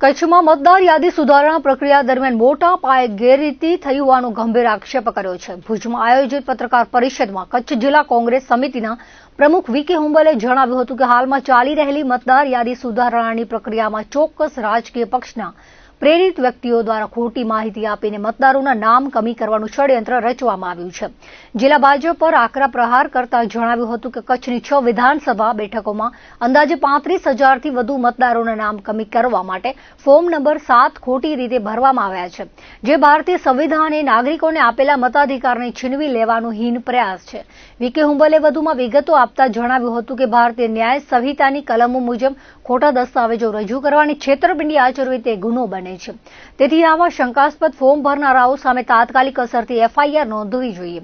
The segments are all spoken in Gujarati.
કચ્છમાં મતદાર યાદી સુધારણા પ્રક્રિયા દરમિયાન મોટા પાયે ગેરરીતિ થઈ હોવાનો ગંભીર આક્ષેપ કર્યો છે. ભુજમાં આયોજિત પત્રકાર પરિષદમાં કચ્છ જિલ્લા કોંગ્રેસ સમિતિના પ્રમુખ વીકે હુંબલે જણાવ્યું હતું કે હાલમાં ચાલી રહેલી મતદાર યાદી સુધારણાની પ્રક્રિયામાં ચોક્કસ રાજકીય પક્ષના પ્રેરિત વ્યક્તિઓ દ્વારા ખોટી માહિતી આપીને મતદારોના નામ કમી કરવાનું ષડયંત્ર રચવામાં આવ્યું છે. જિલ્લા ભાજપ પર આકરા પ્રહાર કરતા જણાવ્યું હતું કે કચ્છની છ વિધાનસભા બેઠકોમાં અંદાજે પાંત્રીસ હજારથી વધુ મતદારોના નામ કમી કરવા માટે ફોર્મ નંબર સાત ખોટી રીતે ભરવામાં આવ્યા છે. જે ભારતીય સંવિધાને નાગરિકોને આપેલા મતાધિકારને છીનવી લેવાનો હીન પ્રયાસ છે. વીકે હુંબલે વધુમાં વિગતો આપતા જણાવ્યું હતું કે ભારતીય ન્યાય સંહિતાની કલમો મુજબ ખોટા દસ્તાવેજો રજૂ કરવાની છેતરપિંડી આચરવી તે ગુનો બને છે. તેથી આવા શંકાસ્પદ ફોર્મ ભરનારાઓ સામે તાત્કાલિક અસરથી એફઆઈઆર નોંધવી જોઈએ.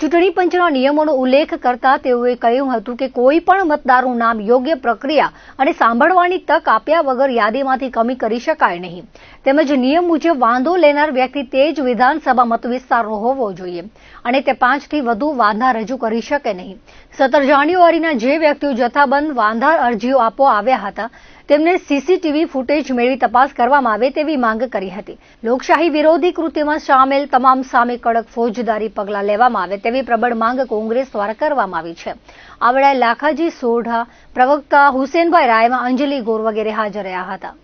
ચૂંટણી પંચના નિયમોનો ઉલ્લેખ કરતા તેઓએ કહ્યું હતું કે કોઈ પણ મતદારનું નામ યોગ્ય પ્રક્રિયા અને સાંભળવાની તક આપ્યા વગર યાદીમાંથી કમી કરી શકાય નહીં. તેમજ નિયમ મુજબ વાંધો લેનાર વ્યક્તિ તે જ વિધાનસભા મત વિસ્તારનો હોવો જોઈએ અને તે પાંચથી વધુ વાંધા રજૂ કરી શકે નહીં. સત્તર જાન્યુઆરીના જે વ્યક્તિઓ જથ્થાબંધ વાંધા અરજીઓ આપવા આવ્યા હતા, તેમને સીસીટીવી ફૂટેજ મેળવી તપાસ કરવામાં આવે તેવી માંગ કરી હતી. લોકશાહી વિરોધી કૃત્યમાં સામેલ તમામ સામે કડક ફોજદારી પગલાં લેવામાં આવે તેવી પ્રબળ માંગ કોંગ્રેસ દ્વારા કરવામાં આવી છે. આ લાખાજી સોઢા પ્રવક્તા હુસેનભાઈ રાયમાં અંજલિ ગોર વગેરે હાજર રહ્યા હતા.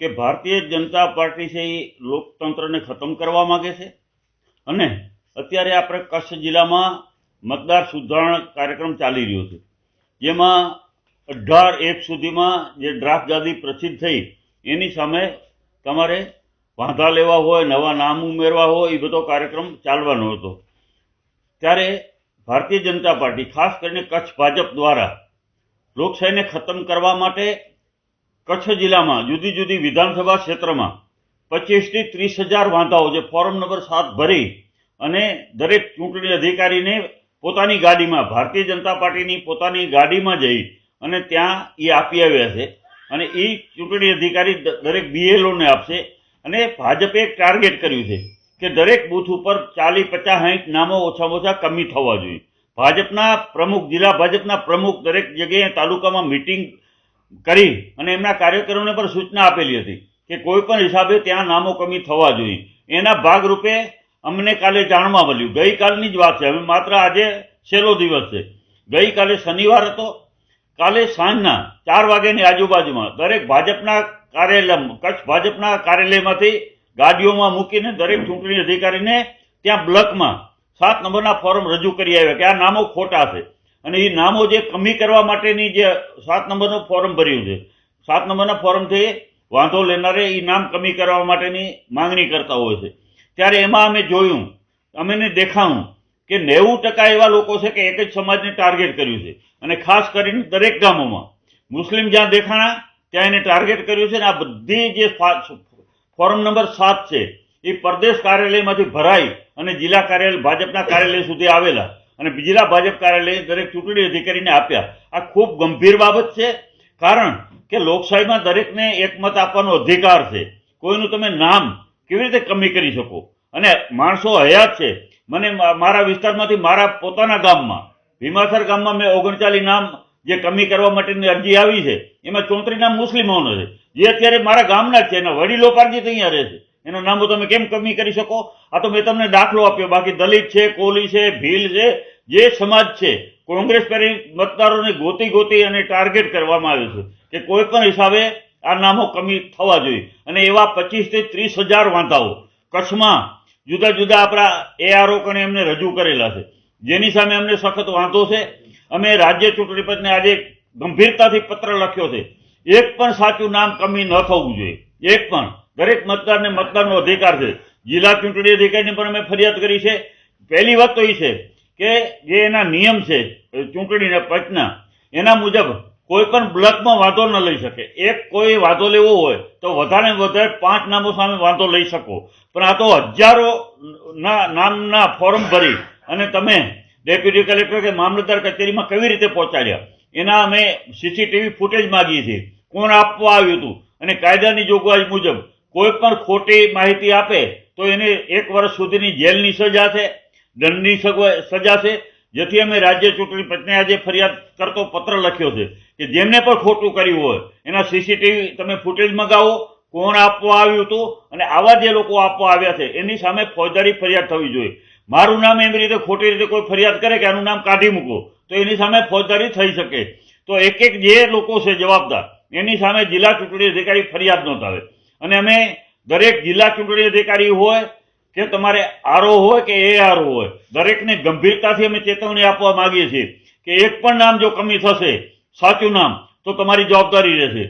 કે ભારતીય જનતા પાર્ટી છે એ લોકતંત્રને ખતમ કરવા માંગે છે? અને અત્યારે આપણે કચ્છ જિલ્લામાં મતદાર સુધારણા કાર્યક્રમ ચાલી રહ્યો છે. જેમાં અઢાર એક સુધીમાં જે ડ્રાફ્ટ યાદી પ્રસિદ્ધ થઈ, એની સામે તમારે વાંધા લેવા હોય, નવા નામ ઉમેરવા હોય, એ બધો કાર્યક્રમ ચાલવાનો હતો. ત્યારે ભારતીય જનતા પાર્ટી, ખાસ કરીને કચ્છ ભાજપ દ્વારા લોકશાહીને ખતમ કરવા માટે કચ્છ જિલ્લામાં જુદી જુદી વિધાનસભા ક્ષેત્રમાં પચીસથી ત્રીસ હજાર વાંધાઓ જે ફોરમ નંબર સાત ભરી અને દરેક ચૂંટણી અધિકારીને પોતાની ગાડીમાં, ભારતીય જનતા પાર્ટીની પોતાની ગાડીમાં જઈ અને ત્યાં એ આપી આવ્યા છે. અને એ ચૂંટણી અધિકારી દરેક બીએલઓને આપશે અને ભાજપે ટાર્ગેટ કર્યું છે. કે દરેક બૂથ ઉપર ચાલી પચાસ સાઠ નામો ઓછામાં ઓછા કમી થવા જોઈએ. ભાજપના પ્રમુખ, જિલ્લા ભાજપના પ્રમુખ દરેક જગ્યાએ તાલુકામાં મિટિંગ કરી અને એમના કાર્યકરોને પણ સૂચના આપેલી હતી કે કોઈ પણ હિસાબે ત્યાં નામો કમી થવા જોઈએ. એના ભાગરૂપે અમને કાલે જાણવા મળ્યું. ગઈકાલની જ વાત છે. હવે માત્ર આજે છેલ્લો દિવસ છે. ગઈકાલે શનિવાર હતો. કાલે સાંજના ચાર વાગ્યાની આજુબાજુમાં દરેક ભાજપના કાર્યાલય, કચ્છ ભાજપના કાર્યાલયમાંથી ગાડીઓમાં મૂકીને દરેક ચૂંટણી અધિકારીને ત્યાં બ્લકમાં સાત નંબરના ફોર્મ રજૂ કરી આવ્યા કે આ નામો ખોટા છે. અને એ નામો જે કમી કરવા માટેની જે સાત નંબરનું ફોર્મ ભર્યું છે, સાત નંબરના ફોર્મથી વાંધો લેનારે એ નામ કમી કરવા માટેની માંગણી કરતા હોય છે. ત્યારે એમાં અમે જોયું, અમેને દેખાણું કે નેવું ટકા એવા લોકો છે કે એક જ સમાજને ટાર્ગેટ કર્યું છે. અને ખાસ કરીને દરેક ગામોમાં. મુસ્લિમ જ્યાં દેખાણા, ત્યાં એને ટાર્ગેટ કર્યું છે ને આ બધી જે ફોર્મ નંબર સાત છે. એ પ્રદેશ કાર્યાલયમાંથી ભરાઈ અને જિલ્લા કાર્યાલય, ભાજપના કાર્યાલય સુધી આવેલા અને જિલ્લા ભાજપ કાર્યાલય દરેક ચૂંટણી અધિકારીને આપ્યા. આ ખૂબ ગંભીર બાબત છે, કારણ કે લોકશાહીમાં દરેકને એકમત આપવાનો અધિકાર છે. કોઈનું તમે નામ કેવી રીતે કમી કરી શકો? અને માણસો હયાત છે. મને મારા વિસ્તારમાંથી મારા પોતાના ગામમાં, ભીમાસર ગામમાં મેં ઓગણચાલીસ નામ જે કમી કરવા માટેની અરજી આવી છે, એમાં ચોત્રીસ નામ મુસ્લિમોનો છે. જે અત્યારે મારા ગામના છે, એના વડીલો પારજી અહીંયા રહે છે. એના નામો તમે કેમ કમી કરી શકો? આ તો મેં તમને દાખલો આપ્યો. બાકી દલિત છે કોલી છે, ભીલ છે, જે સમાજ છે, કોંગ્રેસ કરી મતદારોને ગોતી ગોતી અને ટાર્ગેટ કરવામાં આવ્યું છે કે કોઈ પણ હિસાબે આ નામો કમી થવા જોઈએ. અને એવા પચીસથી ત્રીસ હજાર વાંધાઓ કચ્છમાં જુદા જુદા આપણા એઆરઓ કણે એમને રજૂ કરેલા છે. જેની સામે અમને સખત વાંધો છે. અમે રાજ્ય ચૂંટણી પંચને આજે ગંભીરતાથી પત્ર લખ્યો છે. એક પણ સાચું નામ કમી ન થવું જોઈએ. એક પણ. દરેક મતદારને મતદારનો અધિકાર છે. જિલ્લા ચૂંટણી અધિકારીની પણ અમે ફરિયાદ કરી છે. પહેલી વાત તો એ છે કે જે એના નિયમ છે ચૂંટણીના પંચના, એના મુજબ કોઈ પણ બ્લોકમાં વાંધો ન લઈ શકે. એક કોઈ વાંધો લેવો હોય તો વધારે વધારે પાંચ નામો સામે વાંધો લઈ શકો. પણ આ તો હજારો નામના ફોર્મ ભરી અને તમે ડેપ્યુટી કલેક્ટર કે મામલતદાર કચેરીમાં કેવી રીતે પહોંચાડ્યા? એના અમે સીસીટીવી ફૂટેજ માગીએ છીએ. કોણ આપવા આવ્યું હતું? અને કાયદાની જોગવાઈ મુજબ કોઈ પણ ખોટી માહિતી આપે તો એને એક વર્ષ સુધીની જેલની સજા છે, દંડની સજા છે, જેથી અમે રાજ્ય ચૂંટણી પંચને આજે ફરિયાદ કરતો પત્ર લખ્યો છે કે જેમને પણ ખોટું કર્યું હોય, એના સીસીટીવી તમે ફૂટેજ મગાવો, કોણ આપવા આવ્યું હતું અને આવા જે લોકો આપવા આવ્યા છે, એની સામે ફોજદારી ફરિયાદ થવી જોઈએ. મારું નામ એવી રીતે ખોટી રીતે કોઈ ફરિયાદ કરે કે આનું નામ કાઢી મૂકો, તો એની સામે ફોજદારી થઈ શકે. તો એક એક જે લોકો છે જવાબદાર એની સામે જિલ્લા ચૂંટણી અધિકારી ફરિયાદ નોંધાવે. અને અમે દરેક જિલ્લા ચૂંટણી અધિકારી હોય કે તમારે આરઓ હોય કે એ આરઓ હોય, દરેકને ગંભીરતાથી અમે ચેતવણી આપવા માગીએ છીએ કે એક પણ નામ જો કમી થશે, સાચું નામ, તો તમારી જવાબદારી રહેશે.